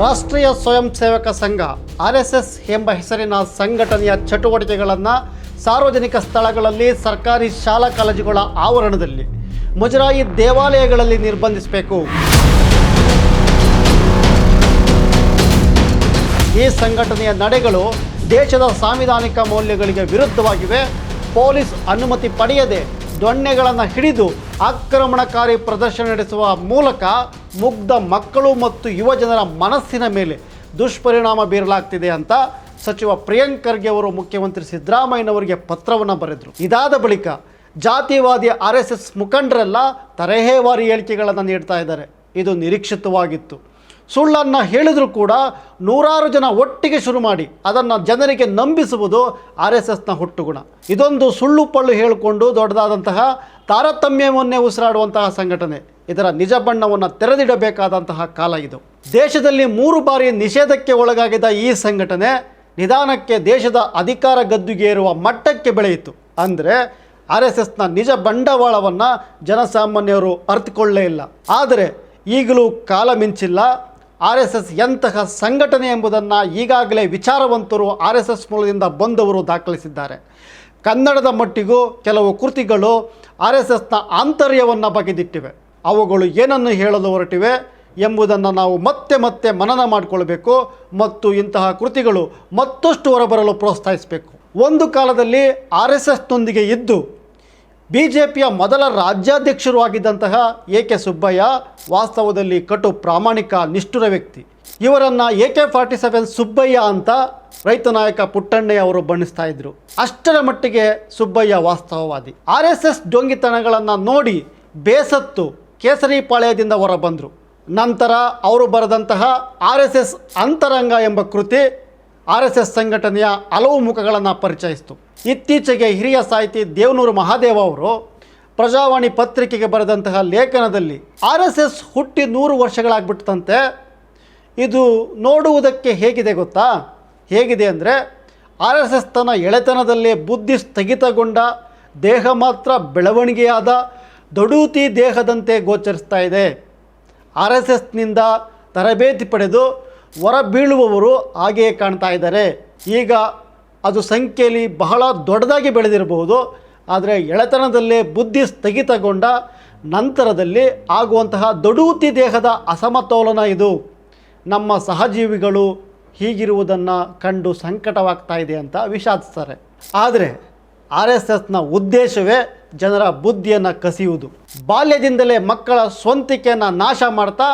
ರಾಷ್ಟ್ರೀಯ ಸ್ವಯಂ ಸೇವಕ ಸಂಘ, ಆರ್ ಎಸ್ ಎಸ್ ಎಂಬ ಹೆಸರಿನ ಸಂಘಟನೆಯ ಚಟುವಟಿಕೆಗಳನ್ನು ಸಾರ್ವಜನಿಕ ಸ್ಥಳಗಳಲ್ಲಿ ಸರ್ಕಾರಿ ಶಾಲಾ ಕಾಲೇಜುಗಳ ಆವರಣದಲ್ಲಿ, ಮುಜರಾಯಿ ದೇವಾಲಯಗಳಲ್ಲಿ ನಿರ್ಬಂಧಿಸಬೇಕು. ಈ ಸಂಘಟನೆಯ ನಡೆಗಳು ದೇಶದ ಸಾಂವಿಧಾನಿಕ ಮೌಲ್ಯಗಳಿಗೆ ವಿರುದ್ಧವಾಗಿವೆ. ಪೊಲೀಸ್ ಅನುಮತಿ ಪಡೆಯದೆ ದೊಣ್ಣೆಗಳನ್ನು ಹಿಡಿದು ಆಕ್ರಮಣಕಾರಿ ಪ್ರದರ್ಶನ ನಡೆಸುವ ಮೂಲಕ ಮುಗ್ಧ ಮಕ್ಕಳು ಮತ್ತು ಯುವಜನರ ಮನಸ್ಸಿನ ಮೇಲೆ ದುಷ್ಪರಿಣಾಮ ಬೀರಲಾಗ್ತಿದೆ ಅಂತ ಸಚಿವ ಪ್ರಿಯಾಂಕ್ ಅವರು ಮುಖ್ಯಮಂತ್ರಿ ಸಿದ್ದರಾಮಯ್ಯನವರಿಗೆ ಪತ್ರವನ್ನು ಬರೆದರು. ಇದಾದ ಬಳಿಕ ಜಾತಿವಾದಿ ಆರ್ ಎಸ್ ಎಸ್ ಮುಖಂಡರೆಲ್ಲ ತರಹೇವಾರಿ ಹೇಳಿಕೆಗಳನ್ನು ನೀಡ್ತಾ ಇದ್ದಾರೆ. ಇದು ನಿರೀಕ್ಷಿತವಾಗಿತ್ತು. ಸುಳ್ಳನ್ನು ಹೇಳಿದರೂ ಕೂಡ ನೂರಾರು ಜನ ಒಟ್ಟಿಗೆ ಶುರು ಮಾಡಿ ಅದನ್ನು ಜನರಿಗೆ ನಂಬಿಸುವುದು ಆರ್ ಎಸ್ ಎಸ್ನ ಹುಟ್ಟುಗುಣ. ಇದೊಂದು ಸುಳ್ಳು ಪಳ್ಳು ಹೇಳಿಕೊಂಡು ದೊಡ್ಡದಾದಂತಹ ತಾರತಮ್ಯವನ್ನೇ ಉಸಿರಾಡುವಂತಹ ಸಂಘಟನೆ. ಇದರ ನಿಜ ಬಣ್ಣವನ್ನು ತೆರೆದಿಡಬೇಕಾದಂತಹ ಕಾಲ ಇದು. ದೇಶದಲ್ಲಿ ಮೂರು ಬಾರಿ ನಿಷೇಧಕ್ಕೆ ಒಳಗಾಗಿದ್ದ ಈ ಸಂಘಟನೆ ನಿಧಾನಕ್ಕೆ ದೇಶದ ಅಧಿಕಾರ ಗದ್ದುಗೇರುವ ಮಟ್ಟಕ್ಕೆ ಬೆಳೆಯಿತು. ಅಂದರೆ ಆರ್ ಎಸ್ ಎಸ್ನ ನಿಜ ಬಂಡವಾಳವನ್ನು ಜನಸಾಮಾನ್ಯರು ಅರ್ಥಕೊಳ್ಳೇ ಇಲ್ಲ. ಆದರೆ ಈಗಲೂ ಕಾಲ ಮಿಂಚಿಲ್ಲ. ಆರ್ ಎಸ್ ಎಸ್ ಎಂತಹ ಸಂಘಟನೆ ಎಂಬುದನ್ನು ಈಗಾಗಲೇ ವಿಚಾರವಂತರು ಆರ್ ಎಸ್ ಎಸ್ ಮೂಲದಿಂದ ಬಂದವರು ದಾಖಲಿಸಿದ್ದಾರೆ. ಕನ್ನಡದ ಮಟ್ಟಿಗೂ ಕೆಲವು ಕೃತಿಗಳು ಆರ್ ಎಸ್ ಎಸ್ನ ಆಂತರ್ಯವನ್ನು ಬಗೆದಿಟ್ಟಿವೆ. ಅವುಗಳು ಏನನ್ನು ಹೇಳಲು ಹೊರಟಿವೆ ಎಂಬುದನ್ನು ನಾವು ಮತ್ತೆ ಮತ್ತೆ ಮನನ ಮಾಡಿಕೊಳ್ಬೇಕು ಮತ್ತು ಇಂತಹ ಕೃತಿಗಳು ಮತ್ತಷ್ಟು ಹೊರಬರಲು ಪ್ರೋತ್ಸಾಹಿಸಬೇಕು. ಒಂದು ಕಾಲದಲ್ಲಿ ಆರ್ ಎಸ್ ಎಸ್ನೊಂದಿಗೆ ಇದ್ದು ಬಿ ಜೆ ಪಿಯ ಮೊದಲ ರಾಜ್ಯಾಧ್ಯಕ್ಷರು ಆಗಿದ್ದಂತಹ ಎ ಕೆ ಸುಬ್ಬಯ್ಯ ವಾಸ್ತವದಲ್ಲಿ ಕಟು ಪ್ರಾಮಾಣಿಕ, ನಿಷ್ಠುರ ವ್ಯಕ್ತಿ. ಇವರನ್ನು A K forty seven Subbaiah ಅಂತ ರೈತ ನಾಯಕ ಪುಟ್ಟಣ್ಣಯ್ಯ ಅವರು ಬಣ್ಣಿಸ್ತಾ ಇದ್ರು. ಅಷ್ಟರ ಮಟ್ಟಿಗೆ ಸುಬ್ಬಯ್ಯ ವಾಸ್ತವವಾದಿ. ಆರ್ ಎಸ್ ಎಸ್ ಡೊಂಗಿತನಗಳನ್ನು ನೋಡಿ ಬೇಸತ್ತು ಕೇಸರಿ ಪಾಳ್ಯದಿಂದ ಹೊರಬಂದರು. ನಂತರ ಅವರು ಬರೆದಂತಹ ಆರ್ ಎಸ್ ಎಸ್ ಅಂತರಂಗ ಎಂಬ ಕೃತಿ ಆರ್ ಎಸ್ ಎಸ್ ಸಂಘಟನೆಯ ಹಲವು ಮುಖಗಳನ್ನು ಪರಿಚಯಿಸಿತು. ಇತ್ತೀಚೆಗೆ ಹಿರಿಯ ಸಾಹಿತಿ ದೇವನೂರು ಮಹಾದೇವ ಅವರು ಪ್ರಜಾವಾಣಿ ಪತ್ರಿಕೆಗೆ ಬರೆದಂತಹ ಲೇಖನದಲ್ಲಿ ಆರ್ ಎಸ್ ಎಸ್ ಹುಟ್ಟಿ ನೂರು ವರ್ಷಗಳಾಗ್ಬಿಟ್ಟಂತೆ. ಇದು ನೋಡುವುದಕ್ಕೆ ಹೇಗಿದೆ ಗೊತ್ತಾ? ಹೇಗಿದೆ ಅಂದರೆ ಆರ್ ಎಸ್ ಎಸ್ ತನ್ನ ಎಳೆತನದಲ್ಲೇ ಬುದ್ಧಿ ಸ್ಥಗಿತಗೊಂಡ, ದೇಹ ಮಾತ್ರ ಬೆಳವಣಿಗೆಯಾದ, ದಡೂತಿ ದೇಹದಂತೆ ಗೋಚರಿಸ್ತಾ ಇದೆ. ಆರ್ ಎಸ್ ಎಸ್ನಿಂದ ತರಬೇತಿ ಪಡೆದು ಹೊರ ಬೀಳುವವರು ಹಾಗೆಯೇ ಕಾಣ್ತಾ ಇದ್ದಾರೆ. ಈಗ ಅದು ಸಂಖ್ಯೆಯಲ್ಲಿ ಬಹಳ ದೊಡ್ಡದಾಗಿ ಬೆಳೆದಿರಬಹುದು. ಆದರೆ ಎಳೆತನದಲ್ಲೇ ಬುದ್ಧಿ ಸ್ಥಗಿತಗೊಂಡ ನಂತರದಲ್ಲಿ ಆಗುವಂತಹ ದೊಡೂತಿ ದೇಹದ ಅಸಮತೋಲನ ಇದು. ನಮ್ಮ ಸಹಜೀವಿಗಳು ಹೀಗಿರುವುದನ್ನು ಕಂಡು ಸಂಕಟವಾಗ್ತಾ ಇದೆ ಅಂತ ವಿಷಾದಿಸ್ತಾರೆ. ಆದರೆ ಆರ್ ಎಸ್ ಎಸ್ನ ಉದ್ದೇಶವೇ ಜನರ ಬುದ್ಧಿಯನ್ನು ಕಸಿಯುವುದು. ಬಾಲ್ಯದಿಂದಲೇ ಮಕ್ಕಳ ಸ್ವಂತಿಕೆಯನ್ನು ನಾಶ ಮಾಡ್ತಾ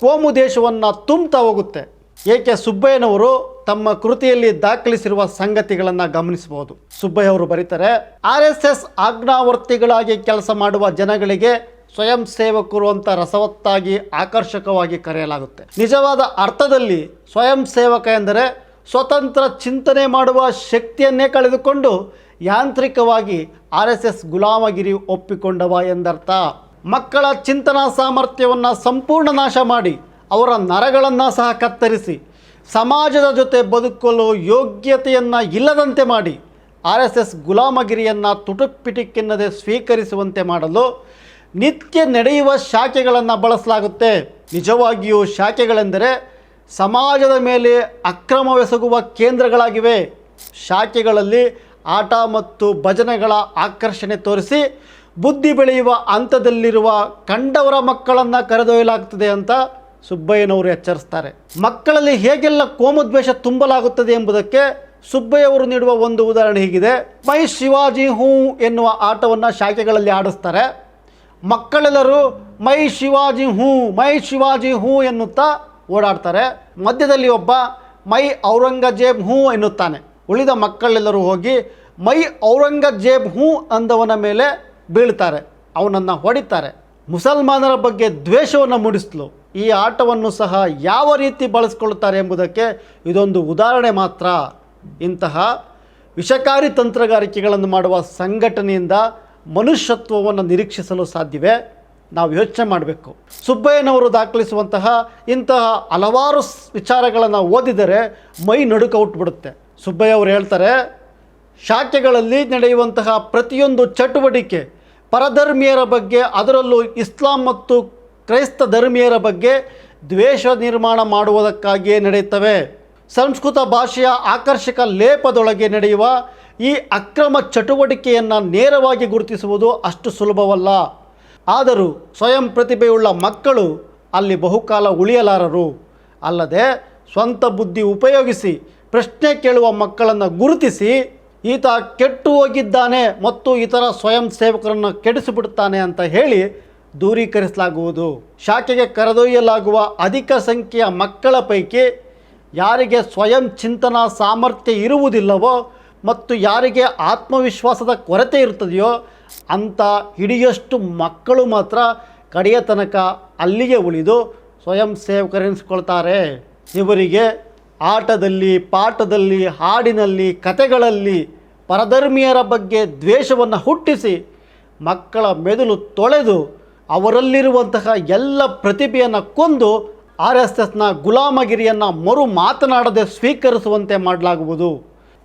ಕೋಮು ದೇಶವನ್ನು ತುಂಬ್ತಾ ಹೋಗುತ್ತೆ. ಏಕೆ ಸುಬ್ಬಯ್ಯನವರು ತಮ್ಮ ಕೃತಿಯಲ್ಲಿ ದಾಖಲಿಸಿರುವ ಸಂಗತಿಗಳನ್ನು ಗಮನಿಸಬಹುದು. ಸುಬ್ಬಯ್ಯ ಅವರು ಬರೀತಾರೆ, ಆರ್ ಎಸ್ ಎಸ್ ಆಜ್ಞಾವರ್ತಿಗಳಾಗಿ ಕೆಲಸ ಮಾಡುವ ಜನಗಳಿಗೆ ಸ್ವಯಂ ಸೇವಕರು ಅಂತ ರಸವತ್ತಾಗಿ ಆಕರ್ಷಕವಾಗಿ ಕರೆಯಲಾಗುತ್ತೆ. ನಿಜವಾದ ಅರ್ಥದಲ್ಲಿ ಸ್ವಯಂ ಸೇವಕ ಎಂದರೆ ಸ್ವತಂತ್ರ ಚಿಂತನೆ ಮಾಡುವ ಶಕ್ತಿಯನ್ನೇ ಕಳೆದುಕೊಂಡು ಯಾಂತ್ರಿಕವಾಗಿ ಆರ್ ಎಸ್ ಎಸ್ ಗುಲಾಮಗಿರಿ ಒಪ್ಪಿಕೊಂಡವ ಎಂದರ್ಥ. ಮಕ್ಕಳ ಚಿಂತನಾ ಸಾಮರ್ಥ್ಯವನ್ನು ಸಂಪೂರ್ಣ ನಾಶ ಮಾಡಿ ಅವರ ನರಗಳನ್ನು ಸಹ ಕತ್ತರಿಸಿ ಸಮಾಜದ ಜೊತೆ ಬದುಕಲು ಯೋಗ್ಯತೆಯನ್ನು ಇಲ್ಲದಂತೆ ಮಾಡಿ ಆರ್ ಎಸ್ ಎಸ್ ಗುಲಾಮಗಿರಿಯನ್ನು ತುಟುಪಿಟಿಕ್ಕೆನ್ನದೆ ಸ್ವೀಕರಿಸುವಂತೆ ಮಾಡಲು ನಿತ್ಯ ನಡೆಯುವ ಶಾಖೆಗಳನ್ನು ಬಳಸಲಾಗುತ್ತೆ. ನಿಜವಾಗಿಯೂ ಶಾಖೆಗಳೆಂದರೆ ಸಮಾಜದ ಮೇಲೆ ಅಕ್ರಮವೆಸಗುವ ಕೇಂದ್ರಗಳಾಗಿವೆ. ಶಾಖೆಗಳಲ್ಲಿ ಆಟ ಮತ್ತು ಭಜನೆಗಳ ಆಕರ್ಷಣೆ ತೋರಿಸಿ ಬುದ್ಧಿ ಬೆಳೆಯುವ ಹಂತದಲ್ಲಿರುವ ಕಂಡವರ ಮಕ್ಕಳನ್ನು ಕರೆದೊಯ್ಯಲಾಗ್ತದೆ ಅಂತ ಸುಬ್ಬಯ್ಯನವರು ಎಚ್ಚರಿಸ್ತಾರೆ. ಮಕ್ಕಳಲ್ಲಿ ಹೇಗೆಲ್ಲ ಕೋಮದ್ವೇಷ ತುಂಬಲಾಗುತ್ತದೆ ಎಂಬುದಕ್ಕೆ ಸುಬ್ಬಯ್ಯವರು ನೀಡುವ ಒಂದು ಉದಾಹರಣೆ ಹೀಗಿದೆ. ಮೈ ಶಿವಾಜಿ ಹೂ ಎನ್ನುವ ಆಟವನ್ನು ಶಾಖೆಗಳಲ್ಲಿ ಆಡಿಸ್ತಾರೆ. ಮಕ್ಕಳೆಲ್ಲರೂ ಮೈ ಶಿವಾಜಿ ಹೂ, ಮೈ ಶಿವಾಜಿ ಹೂ ಎನ್ನುತ್ತಾ ಓಡಾಡ್ತಾರೆ. ಮಧ್ಯದಲ್ಲಿ ಒಬ್ಬ ಮೈ ಔರಂಗಜೇಬ್ ಹೂ ಎನ್ನುತ್ತಾನೆ. ಉಳಿದ ಮಕ್ಕಳೆಲ್ಲರೂ ಹೋಗಿ ಮೈ ಔರಂಗಜೇಬ್ ಹೂ ಅಂದವನ ಮೇಲೆ ಬೀಳ್ತಾರೆ. ಅವನನ್ನು ಹೊಡಿತಾರೆ. ಮುಸಲ್ಮಾನರ ಬಗ್ಗೆ ದ್ವೇಷವನ್ನು ಮೂಡಿಸಲು. ಈ ಆಟವನ್ನು ಸಹ ಯಾವ ರೀತಿ ಬಳಸ್ಕೊಳ್ತಾರೆ ಎಂಬುದಕ್ಕೆ ಇದೊಂದು ಉದಾಹರಣೆ ಮಾತ್ರ. ಇಂತಹ ವಿಷಕಾರಿ ತಂತ್ರಗಾರಿಕೆಗಳನ್ನು ಮಾಡುವ ಸಂಘಟನೆಯಿಂದ ಮನುಷ್ಯತ್ವವನ್ನು ನಿರೀಕ್ಷಿಸಲು ಸಾಧ್ಯವೇ? ನಾವು ಯೋಚನೆ ಮಾಡಬೇಕು. ಸುಬ್ಬಯ್ಯನವರು ದಾಖಲಿಸುವಂತಹ ಇಂತಹ ಹಲವಾರು ವಿಚಾರಗಳನ್ನು ಓದಿದರೆ ಮೈ ನಡುಕ ಹುಟ್ಟುಬಿಡುತ್ತೆ ಸುಬ್ಬಯ್ಯ ಅವರು ಹೇಳ್ತಾರೆ, ಶಾಖೆಗಳಲ್ಲಿ ನಡೆಯುವಂತಹ ಪ್ರತಿಯೊಂದು ಚಟುವಟಿಕೆ ಪರಧರ್ಮೀಯರ ಬಗ್ಗೆ ಅದರಲ್ಲೂ ಇಸ್ಲಾಂ ಮತ್ತು ಕ್ರೈಸ್ತ ಧರ್ಮೀಯರ ಬಗ್ಗೆ ದ್ವೇಷ ನಿರ್ಮಾಣ ಮಾಡುವುದಕ್ಕಾಗಿಯೇ ನಡೆಯುತ್ತವೆ. ಸಂಸ್ಕೃತ ಭಾಷೆಯ ಆಕರ್ಷಕ ಲೇಪದೊಳಗೆ ನಡೆಯುವ ಈ ಅಕ್ರಮ ಚಟುವಟಿಕೆಯನ್ನು ನೇರವಾಗಿ ಗುರುತಿಸುವುದು ಅಷ್ಟು ಸುಲಭವಲ್ಲ. ಆದರೂ ಸ್ವಯಂ ಪ್ರತಿಭೆಯುಳ್ಳ ಮಕ್ಕಳು ಅಲ್ಲಿ ಬಹುಕಾಲ ಉಳಿಯಲಾರರು. ಅಲ್ಲದೆ ಸ್ವಂತ ಬುದ್ಧಿ ಉಪಯೋಗಿಸಿ, ಪ್ರಶ್ನೆ ಕೇಳುವ ಮಕ್ಕಳನ್ನು ಗುರುತಿಸಿ, ಈತ ಕೆಟ್ಟು ಹೋಗಿದ್ದಾನೆ ಮತ್ತು ಇತರ ಸ್ವಯಂ ಸೇವಕರನ್ನು ಕೆಡಿಸಿಬಿಡುತ್ತಾನೆ ಅಂತ ಹೇಳಿ ದೂರೀಕರಿಸಲಾಗುವುದು. ಶಾಖೆಗೆ ಕರೆದೊಯ್ಯಲಾಗುವ ಅಧಿಕ ಸಂಖ್ಯೆಯ ಮಕ್ಕಳ ಪೈಕಿ ಯಾರಿಗೆ ಸ್ವಯಂ ಚಿಂತನಾ ಸಾಮರ್ಥ್ಯ ಇರುವುದಿಲ್ಲವೋ ಮತ್ತು ಯಾರಿಗೆ ಆತ್ಮವಿಶ್ವಾಸದ ಕೊರತೆ ಇರ್ತದೆಯೋ ಅಂಥ ಹಿಡಿಯಷ್ಟು ಮಕ್ಕಳು ಮಾತ್ರ ಕಡೆಯ ತನಕ ಅಲ್ಲಿಗೆ ಉಳಿದು ಸ್ವಯಂ ಸೇವಕರೆನಿಸ್ಕೊಳ್ತಾರೆ ಇವರಿಗೆ ಆಟದಲ್ಲಿ, ಪಾಠದಲ್ಲಿ, ಹಾಡಿನಲ್ಲಿ ಕತೆಗಳಲ್ಲಿ ಪರಧರ್ಮೀಯರ ಬಗ್ಗೆ ದ್ವೇಷವನ್ನು ಹುಟ್ಟಿಸಿ ಮಕ್ಕಳ ಮೆದುಳು ತೊಳೆದು ಅವರಲ್ಲಿರುವಂತಹ ಎಲ್ಲ ಪ್ರತಿಭೆಯನ್ನು ಕೊಂದು ಆರ್ ಎಸ್ ಎಸ್ನ ಗುಲಾಮಗಿರಿಯನ್ನು ಮರು ಮಾತನಾಡದೆ ಸ್ವೀಕರಿಸುವಂತೆ ಮಾಡಲಾಗುವುದು.